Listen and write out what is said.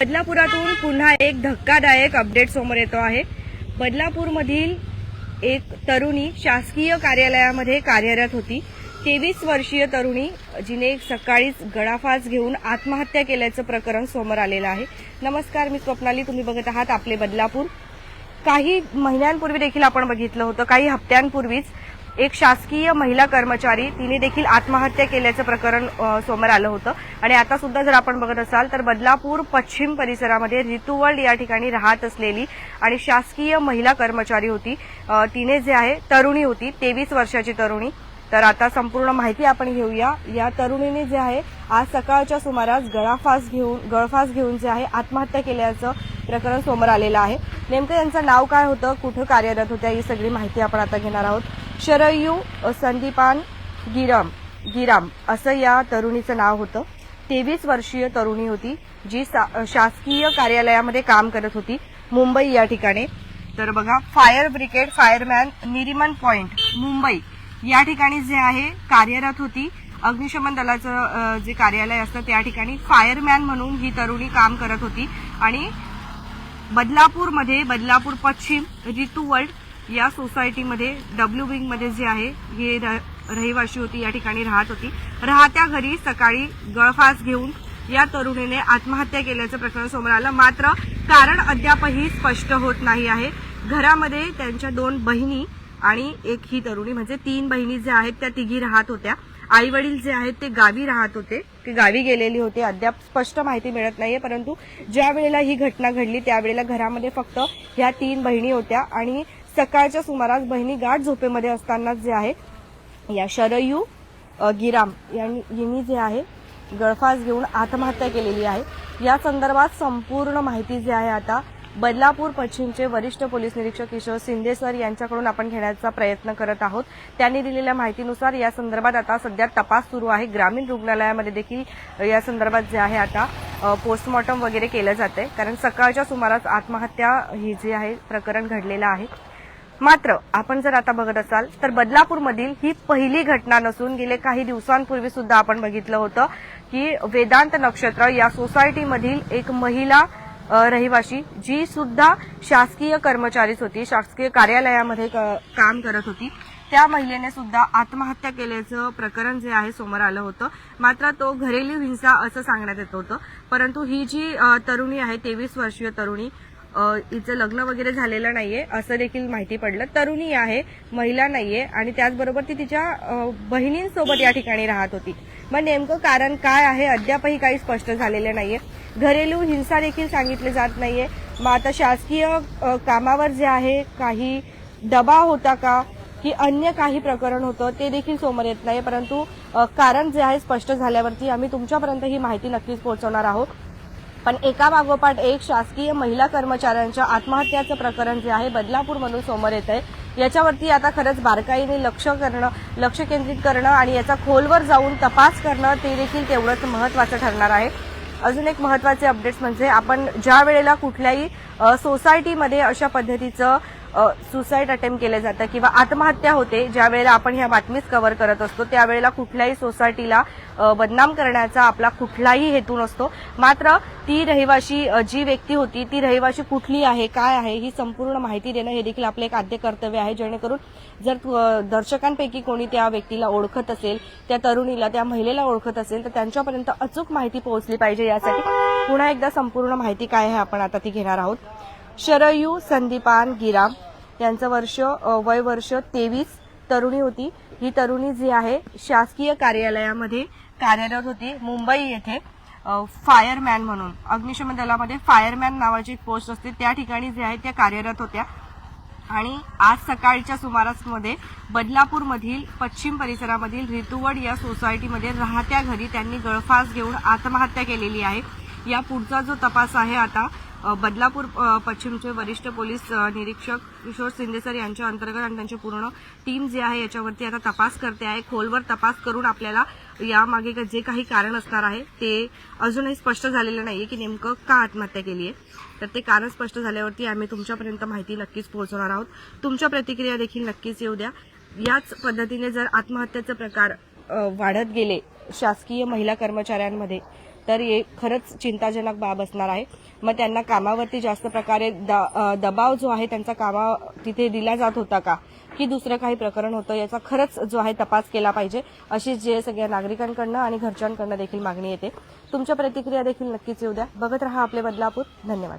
बदलापुरातून पुन्हा एक धक्कादायक अपडेट समोर येतो आहे. बदलापूरमधील एक तरुणी शासकीय कार्यालयामध्ये कार्यरत होती. तेवीस वर्षीय तरुणी जिने सकाळीच गळाफास घेऊन आत्महत्या केल्याचं प्रकरण समोर आलेलं आहे. नमस्कार मी स्वप्नाली. तुम्ही बघत आहात आपले बदलापूर. काही महिन्यांपूर्वी देखील आपण बघितलं होतं काही हप्त्यांपूर्वीच एक शासकीय महिला कर्मचारी तिने देखील आत्महत्या केल्याचं प्रकरण समोर आलं होतं. आणि आता सुद्धा जर आपण बघत असाल तर बदलापूर पश्चिम परिसरामध्ये रितुवर्ल्ड या ठिकाणी राहत असलेली आणि शासकीय महिला कर्मचारी होती. तिने जे आहे तरुणी होती तेवीस वर्षाची तरुणी. तर आता संपूर्ण माहिती आपण घेऊया. या तरुणीने जे आहे आज सकाळच्या सुमारास गळाफास घेऊन गळफास घेऊन जे आहे आत्महत्या केल्याचं प्रकरण समोर आलेलं आहे. नेमकं यांचं नाव काय होतं? कुठं कार्यरत होत्या? ही सगळी माहिती आपण आता घेणार आहोत. शरयू संदीपान गिराम गिराम असं या तरुणीचं नाव होतं. तेवीस वर्षीय तरुणी होती जी शासकीय कार्यालयामध्ये काम करत होती मुंबई या ठिकाणी. तर बघा fire brigade fireman Nariman point Mumbai. या ठिकाणी जे आहे कार्यरत होती. अग्निशमन दलाचं जे कार्यालय असतं त्या ठिकाणी फायरमॅन म्हणून ही तरुणी काम करत होती. आणि बदलापूरमध्ये बदलापूर पश्चिम रितू वर्ल्ड या सोसायटीमध्ये डब्ल्यू विंगमध्ये जे आहे हे रहिवाशी होती या ठिकाणी राहत होती. राहत्या घरी सकाळी गळफास घेऊन या तरुणीने आत्महत्या केल्याचं प्रकरण समोर आलं. मात्र कारण अद्यापही स्पष्ट होत नाही आहे. घरामध्ये त्यांच्या दोन बहिणी आणि एक ही तरुणी म्हणजे तीन बहिणी ज्या आहेत त्या तिघी राहत होत्या. आई वडील जे आहेत ते गावी राहत होते. ते गावी गेलेली होती. अद्याप स्पष्ट माहिती मिळत नाहीये परंतु ज्या वेळेला ही घटना घडली त्यावेळेला घरामध्ये फक्त ह्या तीन बहिणी होत्या आणि सकाळच्या सुमारास बहिणी गाठ झोपेमध्ये असताना जे आहे या शरयू गिराम यांनी यांनी जे आहे गळफास घेऊन आत्महत्या केलेली आहे. या संदर्भात संपूर्ण माहिती जी आहे आता बदलापूर पश्चिमचे वरिष्ठ पोलीस निरीक्षक किशोर शिंदे सर यांच्याकडून आपण घेण्याचा प्रयत्न करत आहोत. त्यांनी दिलेल्या माहितीनुसार या संदर्भात आता सध्या तपास सुरू आहे. ग्रामीण रुग्णालयामध्ये देखील या संदर्भात जे आहे आता पोस्टमॉर्टम वगैरे केलं जात आहे कारण सकाळच्या सुमारास आत्महत्या ही जी आहे प्रकरण घडलेलं आहे. मात्र आपण जर आता बघत असाल तर बदलापूरमधील ही पहिली घटना नसून गेले काही दिवसांपूर्वी सुद्धा आपण बघितलं होतं की वेदांत नक्षत्र या सोसायटीमधील एक महिला रहिवाशी जी सुद्धा शासकीय कर्मचारीच होती शासकीय कार्यालयामध्ये क- काम करत होती. त्या महिलेने सुद्धा आत्महत्या केल्याचं प्रकरण जे आहे समोर आलं होतं. मात्र तो घरेलू हिंसा असं सांगण्यात येत होतं. परंतु ही जी तरुणी आहे तेवीस वर्षीय तरुणी हिचं लग्न वगैरे झालेलं नाहीये असं देखील माहिती पडलं. तरुणी आहे महिला नाहीये आणि त्याचबरोबर ती तिच्या बहिणींसोबत या ठिकाणी राहत होती. मग नेमकं कारण काय आहे अद्यापही काही स्पष्ट झालेलं नाहीये. घरेलू हिंसा देखील सांगितली जात नाहीये. मग आता शासकीय कामावर जे आहे काही दबाव होता का? की अन्य काही प्रकरण होतं ते देखील समोर येत नाही परंतु कारण जे आहे स्पष्ट झाल्यावरती आम्ही तुमच्यापर्यंत ही माहिती नक्कीच पोहोचवणार आहोत. पण एका मागोपाठ एक शासकीय महिला कर्मचाऱ्यांच्या आत्महत्याचं प्रकरण जे आहे बदलापूरमधून समोर येत आहे. याच्यावरती आता खरंच बारकाईने लक्ष करणं लक्ष केंद्रित करणं आणि याचा खोलवर जाऊन तपास करणं ते देखील तेवढंच महत्वाचं ठरणार आहे. अजून एक महत्त्वाचे अपडेट्स म्हणजे आपण ज्या वेळेला कुठल्याही सोसायटीमध्ये अशा पद्धतीचं सुसाईड अटेम्प्ट केलं जातं किंवा आत्महत्या होते ज्या वेळेला आपण ह्या बातमीच कव्हर करत असतो त्यावेळेला कुठल्याही सोसायटीला बदनाम करण्याचा आपला कुठलाही हेतू नसतो. मात्र ती रहिवाशी जी व्यक्ती होती ती रहिवाशी कुठली आहे काय आहे ही संपूर्ण माहिती देणं हे देखील आपलं एक आद्य कर्तव्य आहे. जेणेकरून जर दर्शकांपैकी कोणी त्या व्यक्तीला ओळखत असेल त्या तरुणीला त्या महिलेला ओळखत असेल तर त्यांच्यापर्यंत अचूक माहिती पोहोचली पाहिजे यासाठी पुन्हा एकदा संपूर्ण माहिती काय आहे आपण आता ती घेणार आहोत. शरयू संदीपान गिराम यांचं वर्ष वय वर्ष तेवीस तरुणी होती. ही तरुणी जी आहे शासकीय कार्यालयामध्ये कार्यरत होती मुंबई येथे फायरमॅन म्हणून. अग्निशमन दलामध्ये फायरमॅन नावाची एक पोस्ट असते. त्या ठिकाणी जे आहे त्या कार्यरत होत्या. आणि आज सकाळच्या सुमारासमध्ये बदलापूरमधील पश्चिम परिसरामधील रितुवड या सोसायटीमध्ये राहत्या घरी त्यांनी गळफास घेऊन आत्महत्या केलेली आहे. या पुढचा जो तपास आहे आता बदलापूर पश्चिमचे वरिष्ठ पोलीस निरीक्षक किशोर सिंदेसर यांच्या अंतर्गत आणि त्यांची पूर्ण टीम जी आहे याच्यावरती आता तपास करते आहे. खोलवर तपास करून आपल्याला यामागे का- जे काही कारण असणार आहे ते अजूनही स्पष्ट झालेलं नाहीये की नेमकं का आत्महत्या केली आहे. तर ते कारण स्पष्ट झाल्यावरती आम्ही तुमच्यापर्यंत माहिती नक्कीच पोहोचवणार आहोत. तुमच्या प्रतिक्रिया देखील नक्कीच येऊ द्या. याच पद्धतीने जर आत्महत्याचे प्रकार वाढत गेले शासकीय महिला कर्मचाऱ्यांमध्ये तर हे खरंच चिंताजनक बाब असणार आहे. मग त्यांना कामावरती जास्त प्रकारे द- दबाव जो आहे त्यांचा कामा तिथे दिला जात होता का? की दुसरं काही प्रकरण होतं याचा खरंच जो आहे तपास केला पाहिजे अशी जे सगळ्या नागरिकांकडनं आणि घरच्यांकडनं देखील मागणी येते. तुमच्या प्रतिक्रिया देखील नक्कीच येऊ द्या. बघत रहा आपले बदलापूर. धन्यवाद.